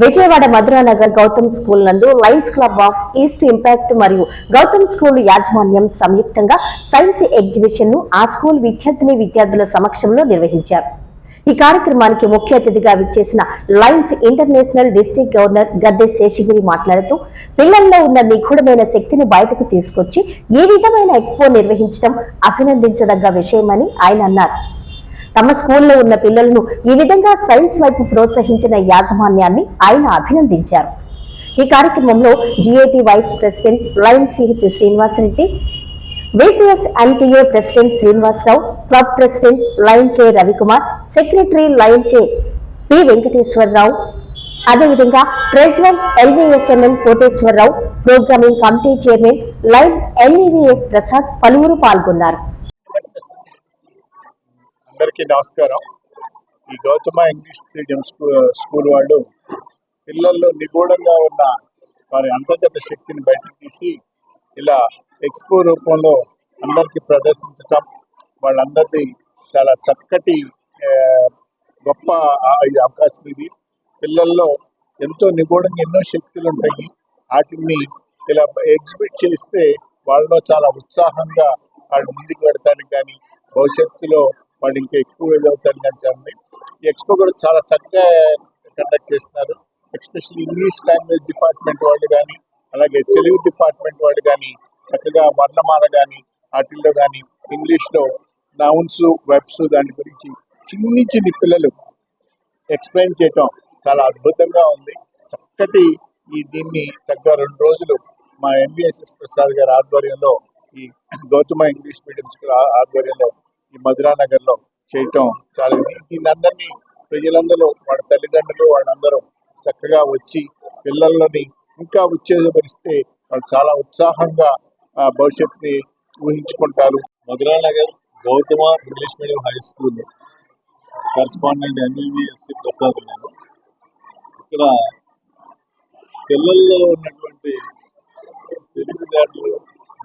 Vijayawada Madhuranagar Gautam school నందు Lions club of east impact మరియు Gautam school యాజమాన్యం సంయుక్తంగా సైన్స్ ఎగ్జిబిషన్ను ఆ స్కూల్ విద్యార్థిని విద్యార్థుల సమక్షంలో నిర్వహించారు. ఈ కార్యక్రమానికి ముఖ్య అతిథిగా విచ్చేసిన Lions International district governor Gadde Seshagiri మాట్లాడుతూ పిల్లల్లో ఉన్న నిగూఢమైన శక్తిని బయటకు తీసుకొచ్చి ఈ విధమైన ఎక్స్పో నిర్వహించడం అభినందించదగ్గ విషయమని ఆయన అన్నారు. తమ స్కూల్లో ఉన్న పిల్లలను ఈ విధంగా సైన్స్ వైపు ప్రోత్సహించిన యాజమాన్యాన్ని ఆయన అభినందించారు. ఈ కార్యక్రమంలో GAT vice president lion CH Srinivasareddy BCS NTA president Srinivasarao club president lion K Ravikumar secretary lion K P Venkateswararao అదేవిధంగా president LVSML Koteswararao programming committee chairman lion LEVS Prasad పలువురు పాల్గొన్నారు. అందరికీ నమస్కారం. ఈ Gautama English medium school- school వాళ్ళు పిల్లల్లో నిగూఢంగా ఉన్న వారి అంతర్గత శక్తిని బయటకు తీసి ఇలా ఎక్స్పో రూపంలో అందరికీ ప్రదర్శించటం వాళ్ళందరిది చాలా చక్కటి గొప్ప అవకాశం ఇది. పిల్లల్లో ఎంతో నిగూఢంగా ఎన్నో శక్తులు ఉంటాయి. వాటిని ఇలా ఎగ్జిబిట్ చేస్తే వాళ్ళలో చాలా ఉత్సాహంగా వాళ్ళు ముందుకు పెడతానికి కానీ భవిష్యత్తులో వాళ్ళు ఇంకా ఎక్కువ ఎదుగుతారు కానీ చెప్పండి ఎక్స్పో కూడా చాలా చక్కగా కండక్ట్ చేస్తున్నారు. ఎస్పెషల్లీ ఇంగ్లీష్ లాంగ్వేజ్ డిపార్ట్మెంట్ వాళ్ళు కానీ అలాగే తెలుగు డిపార్ట్మెంట్ వాళ్ళు కానీ చక్కగా వర్ణమాల కానీ వాటిల్లో కానీ ఇంగ్లీష్లో నౌన్స్ వెబ్స్ దాని గురించి చిన్ని చిన్ని పిల్లలు ఎక్స్ప్లెయిన్ చేయటం చాలా అద్భుతంగా ఉంది. చక్కటి ఈ దీన్ని చక్కగా రెండు రోజులు మా ఎంబీఎస్ఎస్ ప్రసాద్ గారి ఆధ్వర్యంలో ఈ గౌతమ ఇంగ్లీష్ మీడియం స్కూల్ ఆ- ఆధ్వర్యంలో ఈ మధురా నగర్లో చేయటం చాలా ఇది. దీన్ని అందరినీ ప్రజలందరూ వాళ్ళ తల్లిదండ్రులు వాళ్ళందరూ చక్కగా వచ్చి పిల్లలని ఇంకా ఉత్తేజపరిస్తే వాళ్ళు చాలా ఉత్సాహంగా ఆ, భవిష్యత్తుని ఊహించుకుంటారు. Madhura Nagar Gautama English medium high school. Correspondent NEVSC Prasad నేను ఇక్కడ పిల్లల్లో ఉన్నటువంటి తెలివితేటలు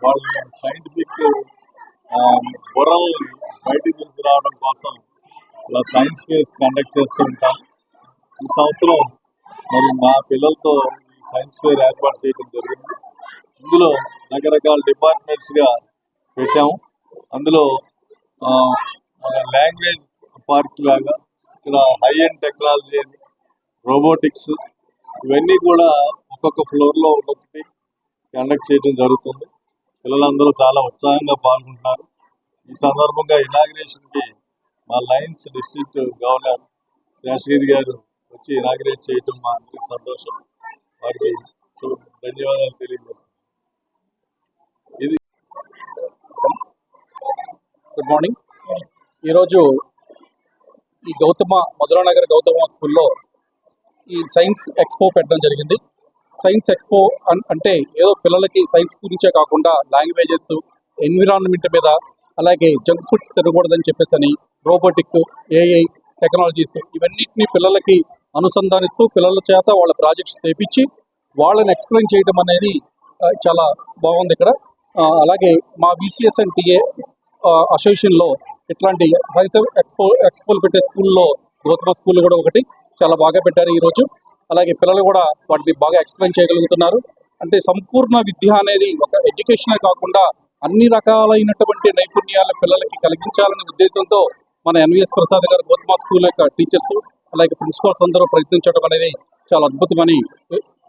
వాళ్ళ సైంటిఫిక్ బుర్రల్ని బయటికి తీసుకురావడం కోసం ఇలా సైన్స్ ఫేర్స్ కండక్ట్ చేస్తూ ఉంటాం. ఈ సంవత్సరం మరి మా పిల్లలతో సైన్స్ ఫేర్ ఏర్పాటు చేయడం జరిగింది. ఇందులో రకరకాల డిపార్ట్మెంట్స్గా పెట్టాము. అందులో మన లాంగ్వేజ్ పార్క్ లాగా ఇక్కడ హై అండ్ టెక్నాలజీ అని రోబోటిక్స్ ఇవన్నీ కూడా ఒక్కొక్క ఫ్లోర్లో ఒక్కొక్కటి కండక్ట్ చేయడం జరుగుతుంది. పిల్లలందరూ చాలా ఉత్సాహంగా పాల్గొంటున్నారు. ఈ సందర్భంగా ఇనాగ్రేషన్కి మా లయన్స్ డిస్ట్రిక్ట్ గవర్నర్ శాస్త్రి గారు వచ్చి ఇనాగ్రేట్ చేయటం మా అందరికి సంతోషం. వారికి ధన్యవాదాలు తెలియజేస్తాం ఇది గుడ్ మార్నింగ్ ఈరోజు ఈ గౌతమ మధురానగర్ గౌతమ స్కూల్లో ఈ సైన్స్ ఎక్స్పో పెట్టడం జరిగింది. సైన్స్ ఎక్స్పో అన్- అంటే ఏదో పిల్లలకి సైన్స్ గురించే కాకుండా లాంగ్వేజెస్ ఎన్విరాన్మెంట్ మీద అలాగే జంక్ ఫుడ్స్ తినకూడదని చెప్పేసి అని రోబోటిక్ ఏఐ టెక్నాలజీస్ ఇవన్నిటిని పిల్లలకి అనుసంధానిస్తూ పిల్లల చేత వాళ్ళ ప్రాజెక్ట్స్ తెప్పించి వాళ్ళని ఎక్స్ప్లెయిన్ చేయడం అనేది చాలా బాగుంది ఇక్కడ. అలాగే మా బీసీఎస్ అండ్ టీఏ అసోసియేషన్లో ఇట్లాంటి సైన్స్ ఎక్స్పో ఎక్స్పోలు పెట్టే స్కూల్లో గౌతమ స్కూల్ కూడా ఒకటి చాలా బాగా పెట్టారు ఈరోజు. అలాగే పిల్లలు కూడా వాటిని బాగా ఎక్స్ప్లెయిన్ చేయగలుగుతున్నారు. అంటే సంపూర్ణ విద్య అనేది ఒక ఎడ్యుకేషనే కాకుండా అన్ని రకాలైనటువంటి నైపుణ్యాలను పిల్లలకి కలిగించాలనే ఉద్దేశంతో మన ఎన్విఎస్ ప్రసాద్ గారు గౌతమ స్కూల్ యొక్క టీచర్స్ అలాగే ప్రిన్సిపాల్స్ అందరూ ప్రయత్నించడం అనేది చాలా అద్భుతమని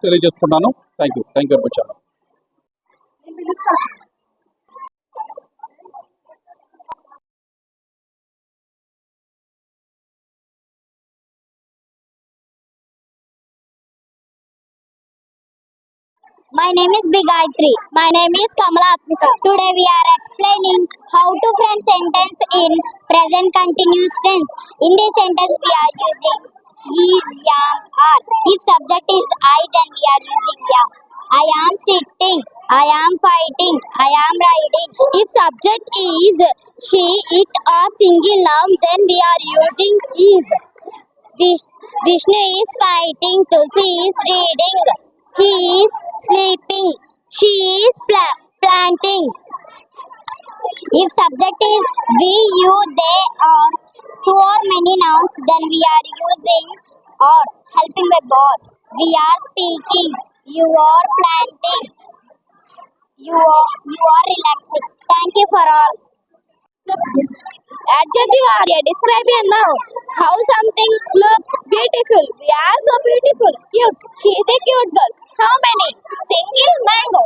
తెలియజేసుకున్నాను thank you thank you very much My name is Big Gayatri. My name is Kamala Apnika. Today we are explaining how to frame sentence in present continuous tense. In this sentence we are using is, am, are. If subject is I then we are using am. I am sitting. I am fighting. I am riding. If subject is she, it or single noun then we are using is. Vish- Vishnu is fighting. Tulsi is reading. He is sleeping. She is pla- planting. If subject is we, you, they, or two or many nouns, then we are using or helping or. We are speaking. You are planting. You are you are relaxing. Thank you for all. Adjective area. Describe a noun. How something look beautiful. We are so beautiful. Cute. She is a cute girl. How many? Single mango.